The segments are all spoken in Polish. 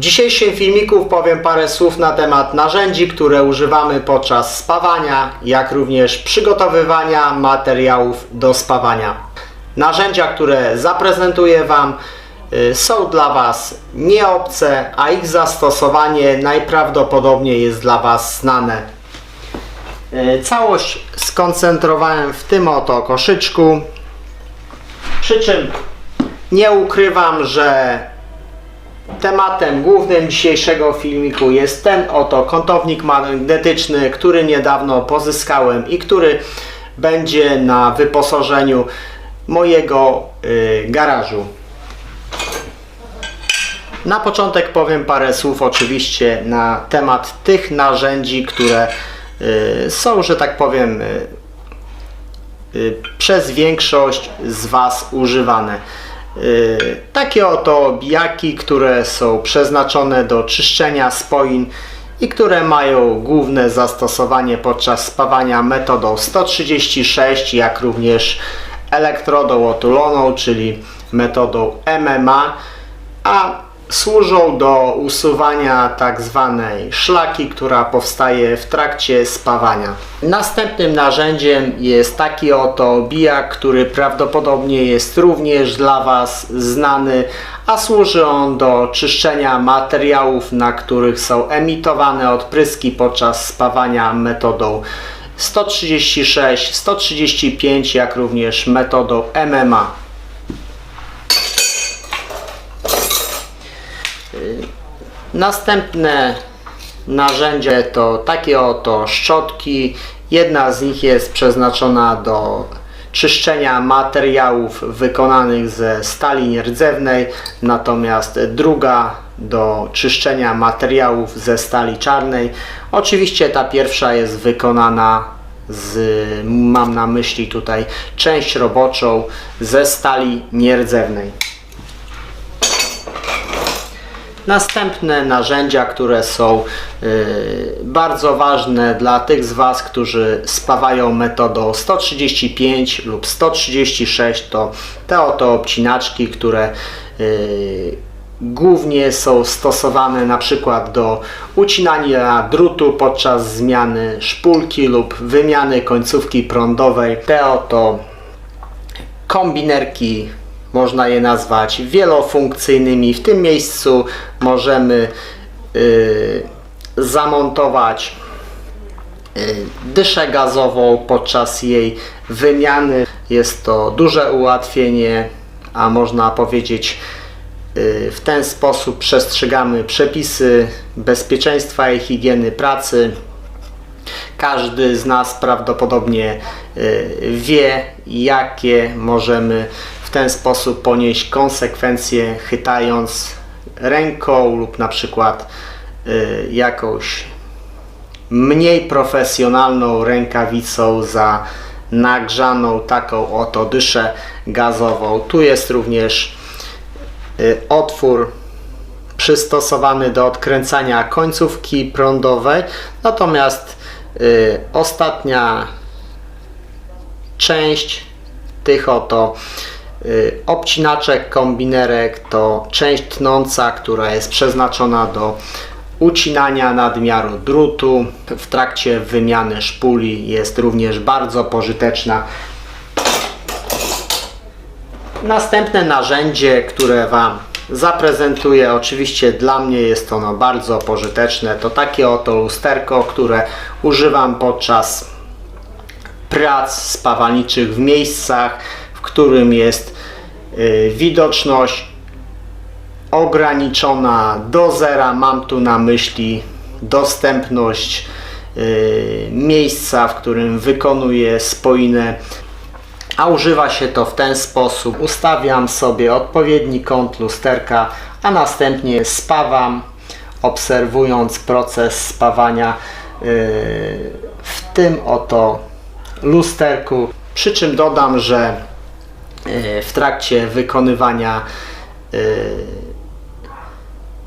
dzisiejszym filmiku powiem parę słów na temat narzędzi, które używamy podczas spawania, jak również przygotowywania materiałów do spawania. Narzędzia, które zaprezentuję Wam y, są dla Was nieobce, a ich zastosowanie najprawdopodobniej jest dla Was znane. Y, Całość skoncentrowałem w tym oto koszyczku, przy czym nie ukrywam, że Tematem głównym dzisiejszego filmiku jest ten oto kątownik magnetyczny, który niedawno pozyskałem i który będzie na wyposażeniu mojego y, garażu. Na początek powiem parę słów oczywiście na temat tych narzędzi, które y, są, że tak powiem, y, y, przez większość z Was używane. Y, Takie oto bijaki, które są przeznaczone do czyszczenia spoin i które mają główne zastosowanie podczas spawania metodą 136, jak również elektrodą otuloną, czyli metodą MMA, a służą do usuwania tak zwanej szlaki, która powstaje w trakcie spawania. Następnym narzędziem jest taki oto bijak, który prawdopodobnie jest również dla Was znany, a służy on do czyszczenia materiałów, na których są emitowane odpryski podczas spawania metodą 136, 135, jak również metodą MMA. Następne narzędzie to takie oto szczotki. Jedna z nich jest przeznaczona do czyszczenia materiałów wykonanych ze stali nierdzewnej, natomiast druga do czyszczenia materiałów ze stali czarnej. Oczywiście ta pierwsza jest wykonana z, mam na myśli tutaj część roboczą ze stali nierdzewnej. Następne narzędzia, które są y, bardzo ważne dla tych z Was, którzy spawają metodą 135 lub 136, to te oto obcinaczki, które y, głównie są stosowane na przykład do ucinania drutu podczas zmiany szpulki lub wymiany końcówki prądowej. Te oto kombinerki można je nazwać wielofunkcyjnymi. W tym miejscu możemy y, zamontować y, dyszę gazową podczas jej wymiany. Jest to duże ułatwienie, a można powiedzieć y, w ten sposób przestrzegamy przepisy bezpieczeństwa i higieny pracy. Każdy z nas prawdopodobnie y, wie, jakie możemy w ten sposób ponieść konsekwencje, chytając ręką lub na przykład y, jakąś mniej profesjonalną rękawicą za nagrzaną taką oto dyszę gazową. Tu jest również y, otwór przystosowany do odkręcania końcówki prądowej, natomiast y, ostatnia część tych oto obcinaczek, kombinerek to część tnąca, która jest przeznaczona do ucinania nadmiaru drutu. W trakcie wymiany szpuli jest również bardzo pożyteczna. Następne narzędzie, które Wam zaprezentuję, oczywiście dla mnie jest ono bardzo pożyteczne. To takie oto lusterko, które używam podczas prac spawalniczych w miejscach, w którym jest y, widoczność ograniczona do zera. Mam tu na myśli dostępność y, miejsca, w którym wykonuję spoinę a używa się to w ten sposób. Ustawiam sobie odpowiedni kąt lusterka, a następnie spawam, obserwując proces spawania yy, w tym oto lusterku. Przy czym dodam, że w trakcie wykonywania yy,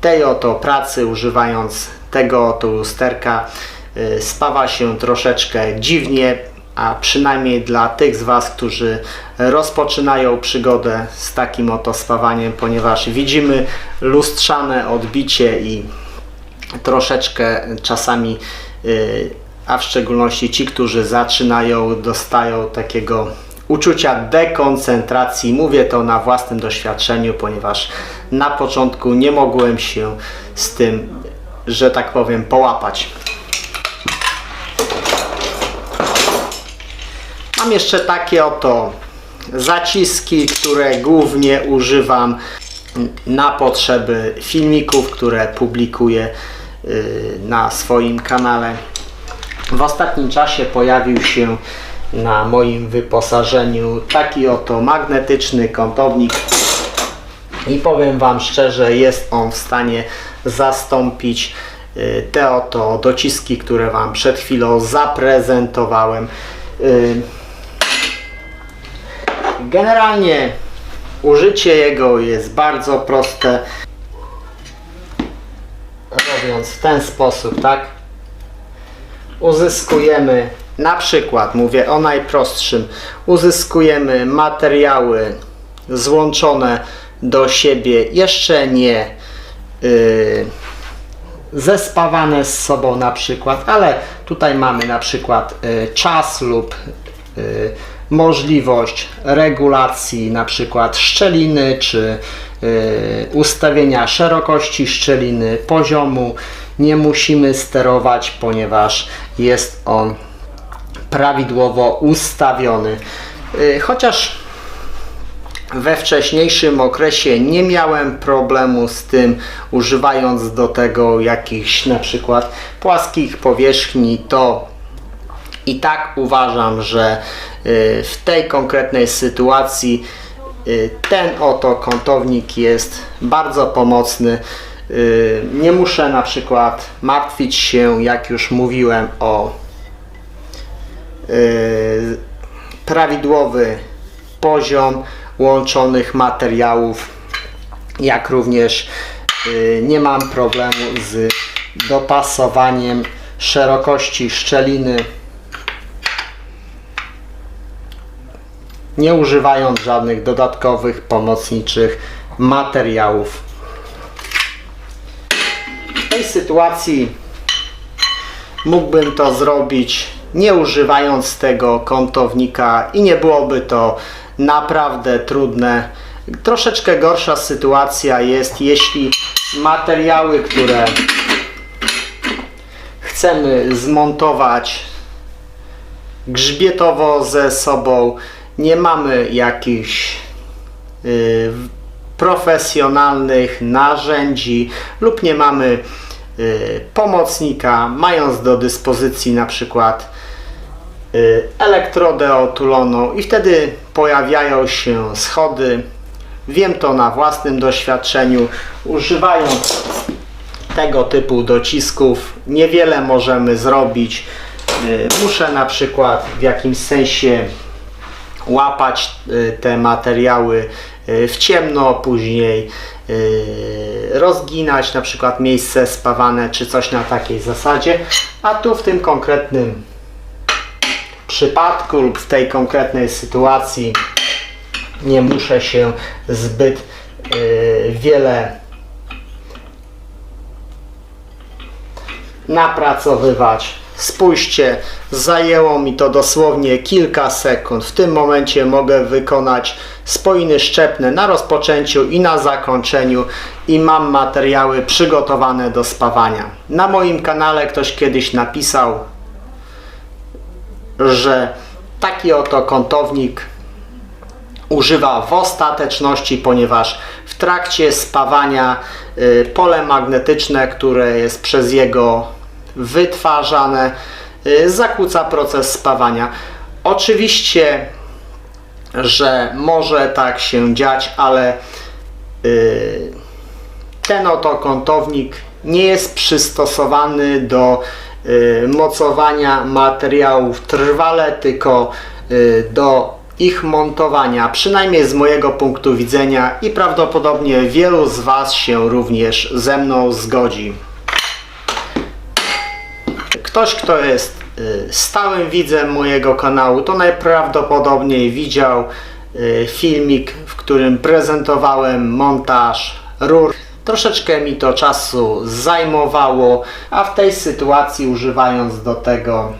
tej oto pracy, używając tego oto lusterka, yy, spawa się troszeczkę dziwnie, a przynajmniej dla tych z Was, którzy rozpoczynają przygodę z takim oto spawaniem, ponieważ widzimy lustrzane odbicie i troszeczkę czasami, a w szczególności ci, którzy zaczynają, dostają takiego uczucia dekoncentracji. Mówię to na własnym doświadczeniu, ponieważ na początku nie mogłem się z tym, że tak powiem, połapać. Mam jeszcze takie oto zaciski, które głównie używam na potrzeby filmików, które publikuję y, na swoim kanale. W ostatnim czasie pojawił się na moim wyposażeniu taki oto magnetyczny kątownik i powiem Wam szczerze, jest on w stanie zastąpić y, te oto dociski, które Wam przed chwilą zaprezentowałem. Y, Generalnie użycie jego jest bardzo proste. Robiąc w ten sposób, tak? Uzyskujemy, na przykład, mówię o najprostszym, uzyskujemy materiały złączone do siebie, jeszcze nie yy, zespawane z sobą na przykład, ale tutaj mamy na przykład y, czas lub y, możliwość regulacji na przykład szczeliny czy y, ustawienia szerokości szczeliny, poziomu. Nie musimy sterować, ponieważ jest on prawidłowo ustawiony. Y, chociaż we wcześniejszym okresie nie miałem problemu z tym, używając do tego jakichś na przykład płaskich powierzchni, to i tak uważam, że y, w tej konkretnej sytuacji y, ten oto kątownik jest bardzo pomocny. Nie muszę na przykład martwić się, jak już mówiłem, o prawidłowy poziom łączonych materiałów, jak również y, nie mam problemu z dopasowaniem szerokości szczeliny, nie używając żadnych dodatkowych pomocniczych materiałów. W tej sytuacji mógłbym to zrobić nie używając tego kątownika i nie byłoby to naprawdę trudne. Troszeczkę gorsza sytuacja jest, jeśli materiały, które chcemy zmontować grzbietowo ze sobą, nie mamy jakichś y, profesjonalnych narzędzi lub nie mamy y, pomocnika, mając do dyspozycji na przykład elektrodę otuloną i wtedy pojawiają się schody. Wiem to na własnym doświadczeniu. Używając tego typu docisków niewiele możemy zrobić. Y, Muszę na przykład w jakimś sensie łapać y, te materiały y, w ciemno, później y, rozginać na przykład miejsce spawane czy coś na takiej zasadzie, a tu w tym konkretnym przypadku lub w tej konkretnej sytuacji nie muszę się zbyt wiele napracowywać. Spójrzcie, zajęło mi to dosłownie kilka sekund. W tym momencie mogę wykonać spojiny szczepne na rozpoczęciu i na zakończeniu i mam materiały przygotowane do spawania. Na moim kanale ktoś kiedyś napisał, że taki oto kątownik używa w ostateczności, ponieważ w trakcie spawania y, pole magnetyczne, które jest przez jego wytwarzane, y, zakłóca proces spawania. Oczywiście, że może tak się dziać, ale y, ten oto kątownik nie jest przystosowany do mocowania materiałów trwale, tylko do ich montowania, przynajmniej z mojego punktu widzenia i prawdopodobnie wielu z Was się również ze mną zgodzi. Ktoś, kto jest y, stałym widzem mojego kanału, to najprawdopodobniej widział y, filmik, w którym prezentowałem montaż rur. Troszeczkę mi to czasu zajmowało, a w tej sytuacji używając do tego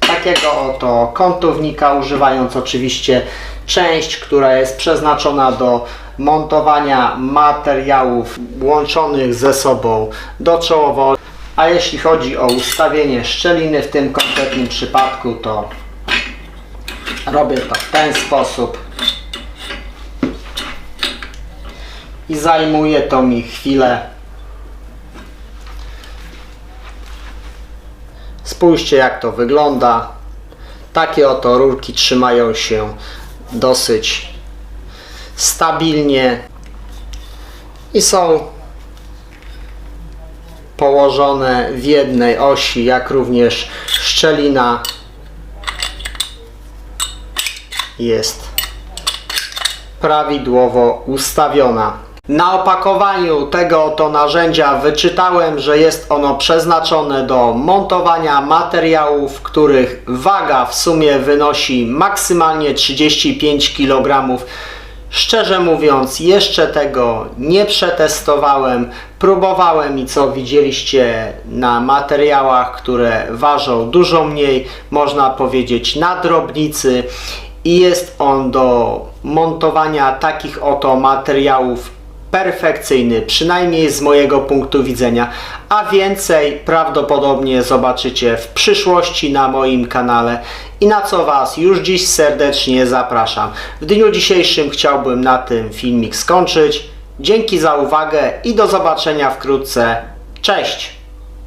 takiego oto kątownika, używając oczywiście część, która jest przeznaczona do montowania materiałów łączonych ze sobą doczołowo. A jeśli chodzi o ustawienie szczeliny w tym konkretnym przypadku, to robię to w ten sposób. I zajmuje to mi chwilę. Spójrzcie jak to wygląda. Takie oto rurki trzymają się dosyć stabilnie i są położone w jednej osi, jak również szczelina jest prawidłowo ustawiona. Na opakowaniu tego oto narzędzia wyczytałem, że jest ono przeznaczone do montowania materiałów, których waga w sumie wynosi maksymalnie 35 kg. Szczerze mówiąc, jeszcze tego nie przetestowałem. Próbowałem i co widzieliście na materiałach, które ważą dużo mniej, można powiedzieć na drobnicy i jest on do montowania takich oto materiałów perfekcyjny, przynajmniej z mojego punktu widzenia, a więcej prawdopodobnie zobaczycie w przyszłości na moim kanale i na co Was już dziś serdecznie zapraszam. W dniu dzisiejszym chciałbym na tym filmik skończyć. Dzięki za uwagę i do zobaczenia wkrótce. Cześć!